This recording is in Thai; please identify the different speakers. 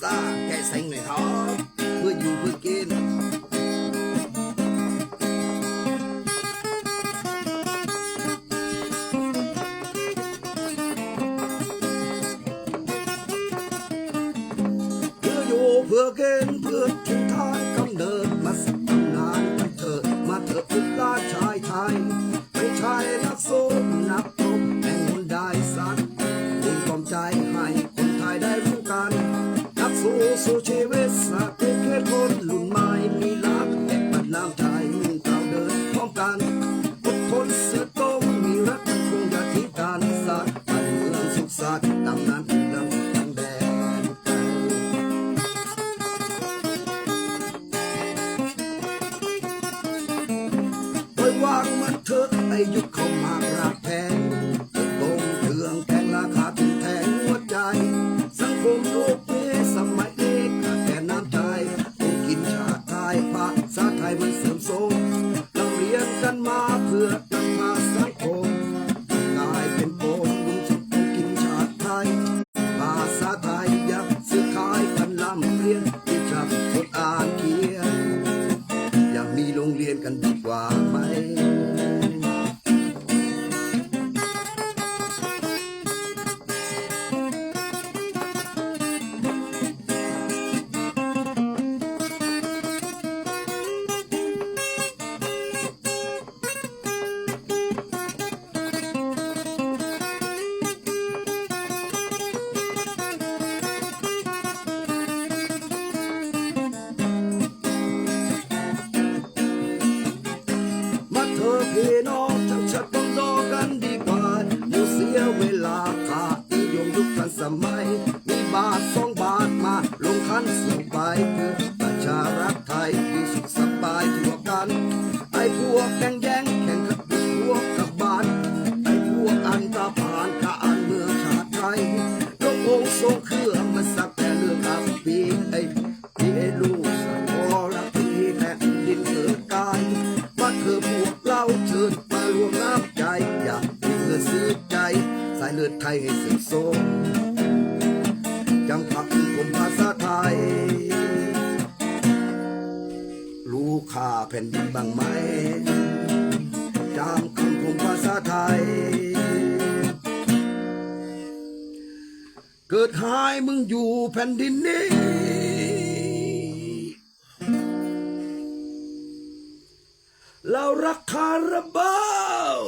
Speaker 1: ซ่าแก้เซ็งหน่อยครับเพื่ออยู่เพื่อกินเพื่ออยู่เพื่อกณฑ์เพื่อทิศทางกำเนิดมาสักตำนานกันเถอะมาเถอะพุทธาชายไทยไม่ใช่นักสู้นักรบแห่งมนต์ได้สัตว์ดึงความใจให้ กสู้สู้ชีวิตสักเป็นแค่คนรุ่นใหม่มีรักและปัดน้ำใจมุ่งเราเดินพร้อมกันทุกคนเสือต้มมีรักมันคงอย่าทิ้งกันสักบ้านเมืองสุขสันต์ตำนานนำทั้งแดนไกลปล่อยวางมันเถอะไอยุคเขามากรัก มาาทสองบาทมา ลงคันส่งไปเพื่อประชารัฐไทยอยู่สุขสบายทั่วกัน ไอ้พวกแข่งแย่งแข่งกับพวกกับบ้านไอ้พวกอันตาผ่านการเมืองชาติไทยยกองค์ทรงเครื่องมาสักแต่เรื่องอับปีไอ้ที่ไอ้ลูกสักพอรักที่แผ่นดินเกิดกายว่าเธอพวกเราเชิญมารวมน้ำใจอยากให้เธอซื้อใจสายเลือดไทยให้สืบสม ค่าแผ่นดินบ้างไหมจำคำคมภาษาไทย เกิดหายมึงอยู่แผ่นดินนี้ เรารักคาราบาว